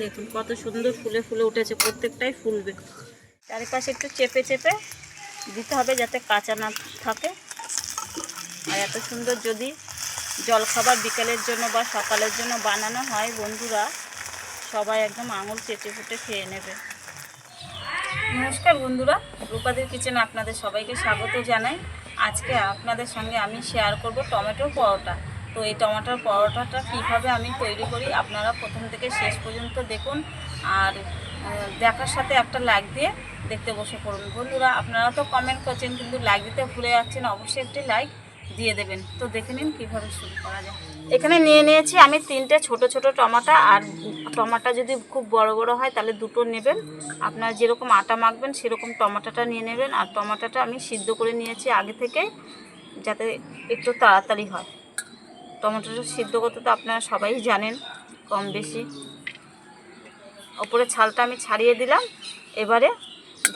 দেখুন, কত সুন্দর ফুলে ফুলে উঠেছে, প্রত্যেকটাই ফুলবে। চারিপাশে একটু চেপে চেপে দিতে হবে যাতে কাঁচা না থাকে। আর এত সুন্দর যদি জলখাবার বিকেলের জন্য বা সকালের জন্য বানানো হয়, বন্ধুরা, সবাই একদম আঙুল চেটে ফুটে খেয়ে নেবে। নমস্কার বন্ধুরা, রূপাদের কিচেনে আপনাদের সবাইকে স্বাগত জানাই। আজকে আপনাদের সঙ্গে আমি শেয়ার করব টমেটোর পরোটা। তো এই টমেটোর পরোটাটা কীভাবে আমি তৈরি করি আপনারা প্রথম থেকে শেষ পর্যন্ত দেখুন। আর দেখার সাথে একটা লাইক দিয়ে দেখতে বসে পড়ুন। বন্ধুরা, আপনারা তো কমেন্ট করছেন, কিন্তু লাইক দিতে ভুলে যাচ্ছেন, অবশ্যই একটি লাইক দিয়ে দেবেন। তো দেখে নিন কীভাবে শুরু করা যায়। এখানে নিয়ে নিয়েছি আমি তিনটে ছোট ছোট টমাটা, আর টমাটা যদি খুব বড় বড় হয় তাহলে দুটো নেবেন। আপনার যেরকম আটা মাখবেন সেরকম টমাটাটা নিয়ে নেবেন। আর টমাটাটা আমি সিদ্ধ করে নিয়েছি আগে থেকে যাতে একটু তাড়াতাড়ি হয়। টমেটোটা সিদ্ধ করতে তো আপনারা সবাই জানেন কম বেশি। ওপরে ছালটা আমি ছাড়িয়ে দিলাম, এবারে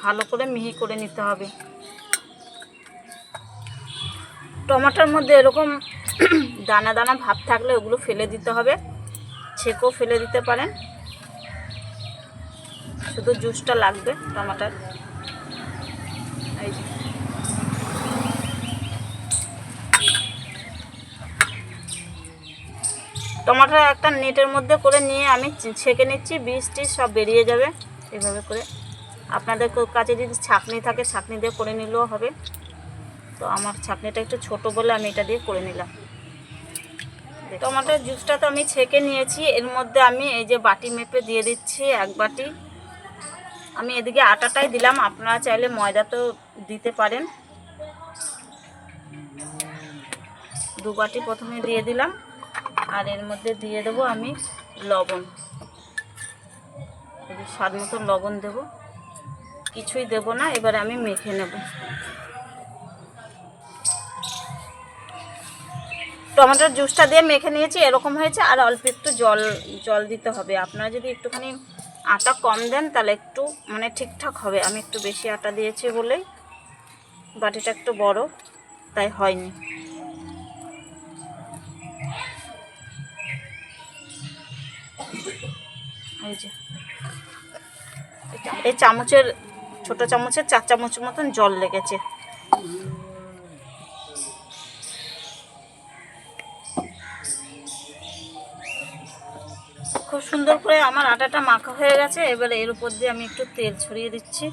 ভালো করে মিহি করে নিতে হবে। টমাটোর মধ্যে এরকম দানা দানা ভাব থাকলে ওগুলো ফেলে দিতে হবে ছেঁকও ফেলে দিতে পারেন। শুধু জুসটা লাগবে টমাটার এই যে টমাটো একটা নেটের মধ্যে করে নিয়ে আমি ছেঁকে নিচ্ছি বীজ টিজ সব বেরিয়ে যাবে এভাবে করে। আপনাদের কাছে যদি ছাঁকনি থাকে ছাঁকনি দিয়ে করে নিলেও হবে। তো আমার ছাঁকনিটা একটু ছোট বলে আমি এটা দিয়ে করে নিলাম। টমাটোর জুসটা তো আমি ছেঁকে নিয়েছি এর মধ্যে আমি এই যে বাটি মেপে দিয়ে দিচ্ছি এক বাটি। আমি এদিকে আটাটাই দিলাম আপনারা চাইলে ময়দা তো দিতে পারেন। দু বাটি প্রথমে দিয়ে দিলাম। আর এর মধ্যে দিয়ে দেবো আমি লবণ। স্বাদ মতো লবণ দেব। কিছুই দেব না, এবারে আমি মেখে নেব। টমেটোর জুসটা দিয়ে মেখে নিয়েছি, এরকম হয়েছে। আর অল্প একটু জল জল দিতে হবে। আপনারা যদি একটুখানি আটা কম দেন, তাহলে একটু মানে ঠিকঠাক হবে। আমি একটু বেশি আটা দিয়েছি বলেই, বাটিটা একটু বড়, তাই হয়নি। এই চামচের, ছোট চামচের চার চামচ মতন জল লেগেছে। খুব সুন্দর করে আমার আটাটা মাখা হয়ে গেছে, এবারে এর উপর দিয়ে আমি একটু তেল ছড়িয়ে দিচ্ছি।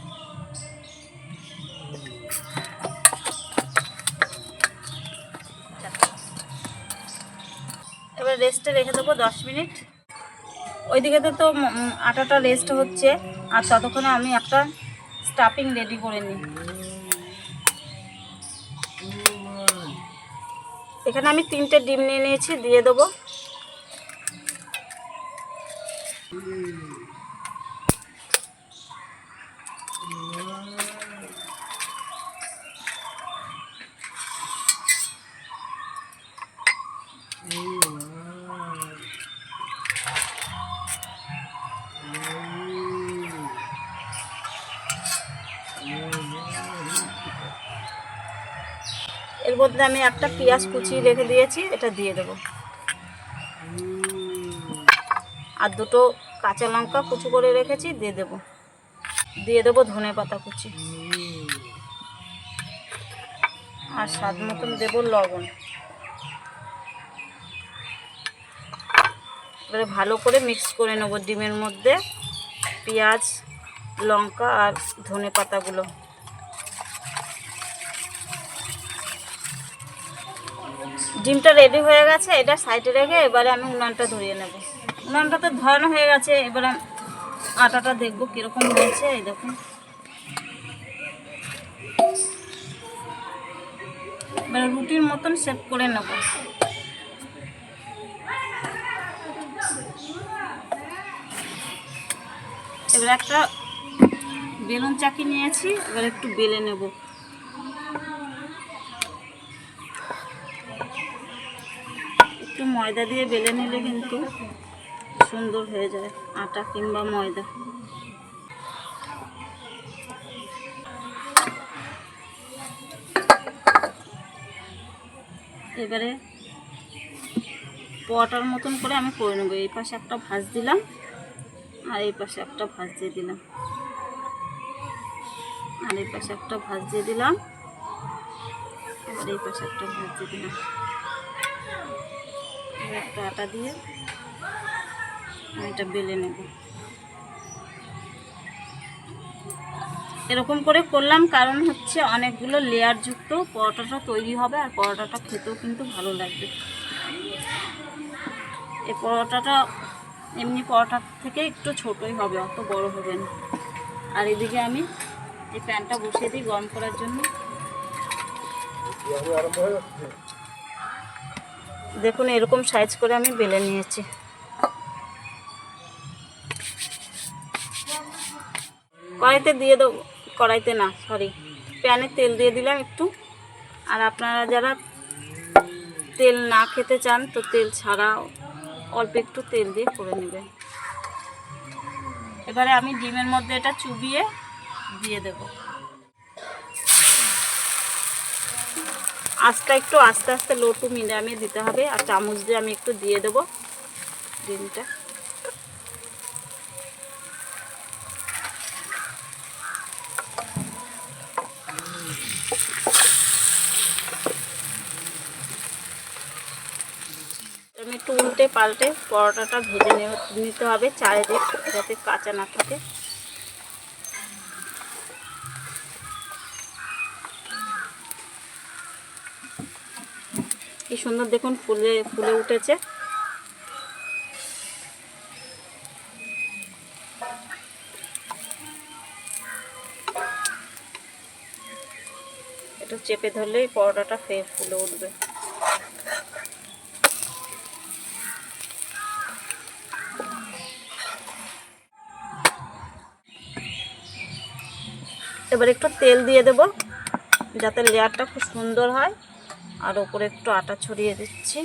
এবার রেস্টে রেখে দেবো দশ মিনিট। ওইদিকে তো আটাটা রেস্ট হচ্ছে, আর ততক্ষণে আমি একটা স্টাফিং রেডি করে নিই। এখানে আমি তিনটে ডিম নিয়ে নিয়েছি, দিয়ে দেবো। এর মধ্যে আমি একটা পেঁয়াজ কুচিয়ে রেখে দিয়েছি, এটা দিয়ে দেবো। আর দুটো কাঁচা লঙ্কা কুচু করে রেখেছি, দিয়ে দেবো। দিয়ে দেবো ধনে পাতা কুচি। আর স্বাদ মতন দেবো লবণ। এবারে ভালো করে মিক্স করে নেব ডিমের মধ্যে পেঁয়াজ, লঙ্কা আর ধনে পাতাগুলো। ডিমটা রেডি হয়ে গেছে, এটা সাইডে রেখে এবারে আমি উনানটা ধরিয়ে নেব। উনানটা তো ধরানো হয়ে গেছে, এবারে আটাটা দেখব কীরকম হয়েছে, এই দেখুন। এবারে রুটির মতন সেভ করে নেব। এবার একটা বেলুন চাকি নিয়েছি, এবার একটু বেলে নেব। ময়দা দিয়ে বেলে নিলে কিন্তু সুন্দর হয়ে যায়, আটা কিংবা ময়দা। এবারে পোয়াটার মতন করে আমি করে নেব। এই পাশে একটা ভাজ দিলাম, আর এই পাশে একটা ভাজ দিয়ে দিলাম। আর এই পাশে একটা ভাঁজ দিয়ে দিলাম, আর এই পাশে একটা ভাঁজ দিয়ে দিলাম। একটা আটা দিয়ে এটা বেলে নেব। এরকম করে করলাম, কারণ হচ্ছে অনেকগুলো লেয়ার যুক্ত পরোটাটা তৈরি হবে আর পরোটাটা খেতেও কিন্তু ভালো লাগবে। এই পরোটাটা, এমনি পরোটার থেকে একটু ছোটই হবে, অত বড় হবে না। আর এদিকে আমি এই প্যানটা বসিয়ে দিই গরম করার জন্য। দেখুন, এরকম সাইজ করে আমি বেলে নিয়েছি। কড়াইতে দিয়ে দেবো, কড়াইতে না সরি প্যানে তেল দিয়ে দিলাম একটু। আর আপনারা যারা তেল না খেতে চান, তো তেল ছাড়া অল্প একটু তেল দিয়ে করে নেবেন। এবারে আমি ডিমের মধ্যে এটা চুবিয়ে দিয়ে দেব। আস্তে একটু আস্তে আস্তে লো টু মিডিয়ামে দিতে হবে, আর চামচ দিয়ে আমি একটু দিয়ে দেবো ডিমটা। আমি একটু উল্টে পাল্টে পরোটাটা ভেজে নিতে হবে চায়ে দিয়ে যাতে কাঁচা না থাকে। কি সুন্দর দেখুন, ফুলে ফুলে উঠেছে। এটা চেপে ধরলেই পরোটাটা ফের ফুলে উঠবে। এবার একটু তেল দিয়ে দেব, যাতে লেয়ারটা খুব সুন্দর হয়। আর ওপরে একটু আটা ছড়িয়ে দিচ্ছি।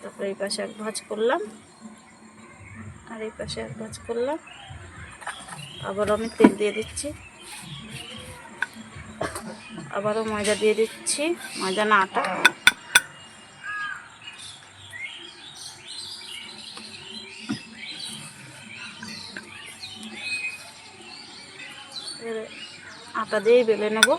তারপরে এই পাশে এক ভাজ করলাম। আর এই পাশে এক ভাজ করলাম। আবার আমি তেল দিয়ে দিচ্ছি। আবারও ময়দা দিয়ে দিচ্ছি, ময়দা না আটা। আটা দিয়েই বেলে নেব।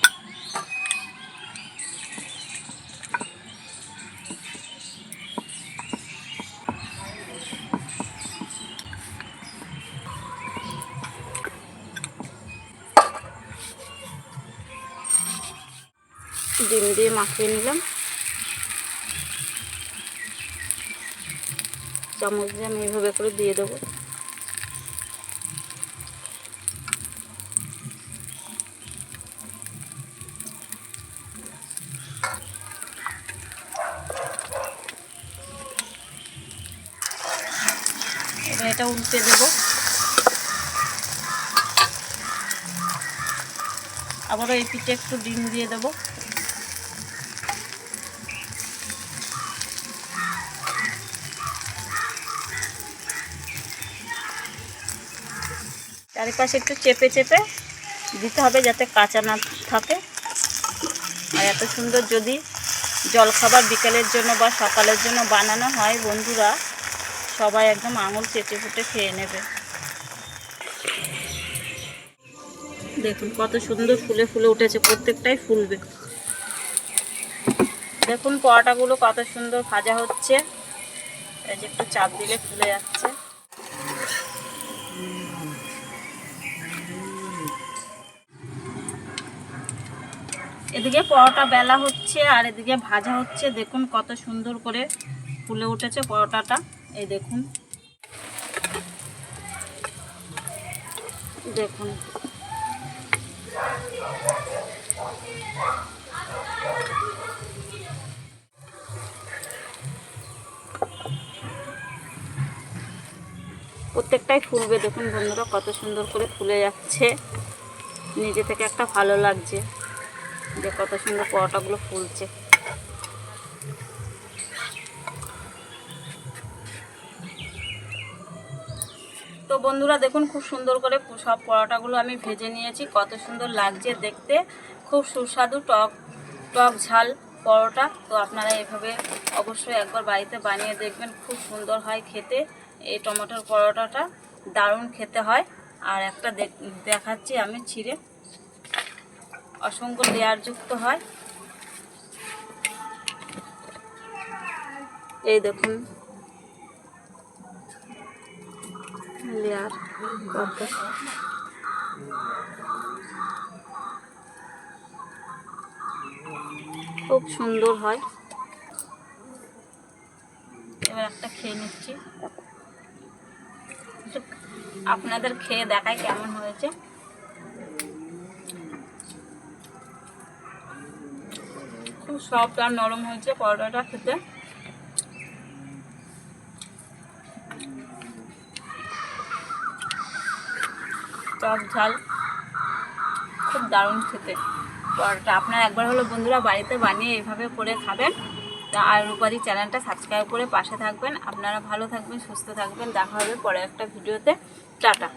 ডিম দিয়ে মাখিয়ে নিলাম। চামচ দিয়ে আমি এইভাবে করে দিয়ে দেবো। এটা উল্টে দেব। আবারও এই পিঠে একটু ডিম দিয়ে দেব। চারিপাশে একটু চেপে চেপে দিতে হবে যাতে কাঁচা না থাকে। আর এত সুন্দর যদি জলখাবার বিকেলের জন্য বা সকালের জন্য বানানো হয়, বন্ধুরা, সবাই একদম আঙুল চেটে ফুটে খেয়ে নেবে। দেখুন, কত সুন্দর ফুলে ফুলে উঠেছে, প্রত্যেকটাই ফুলবে। দেখুন, পরোটাগুলো কত সুন্দর ভাজা হচ্ছে। এই যে একটু চাপ দিলে ফুলে যাচ্ছে। এদিকে পরোটা বেলা হচ্ছে আর এদিকে ভাজা হচ্ছে। দেখুন কত সুন্দর করে ফুলে উঠেছে পরোটাটা। এই দেখুন। দেখুন। প্রত্যেকটাই ফুলবে। দেখুন বন্ধুরা কত সুন্দর করে ফুলে যাচ্ছে। নিজে থেকে একটা ভালো লাগছে। যে কত সুন্দর পরোটাগুলো ফুলছে। তো বন্ধুরা দেখুন, খুব সুন্দর করে সব পরোটাগুলো আমি ভেজে নিয়েছি। কত সুন্দর লাগছে দেখতে। খুব সুস্বাদু টক টক ঝাল পরোটা। তো আপনারা এভাবে অবশ্যই একবার বাড়িতে বানিয়ে দেখবেন, খুব সুন্দর হয় খেতে। এই টমেটোর পরোটাটা দারুণ খেতে হয়। আর একটা দেখ- দেখাচ্ছি আমি ছিঁড়ে। অসংখ্য লেয়ারযুক্ত হয়। এই দেখুন। লেয়ার খুব সুন্দর হয়। এবার একটা খেয়ে নিচ্ছি। আপনাদের খেয়ে দেখায় কেমন হয়েছে। খুব সফট আর নরম হয়েছে পরোটাটা খেতে। টক ঝাল। খুব দারুণ খেতে পরোটা। আপনারা একবার হলো বন্ধুরা বাড়িতে বানিয়ে এইভাবে করে খাবেন। আর রূপারি চ্যানেলটা সাবস্ক্রাইব করে পাশে থাকবেন। আপনারা ভালো থাকবেন, সুস্থ থাকবেন। দেখা হবে পরে একটা ভিডিওতে। টাটা।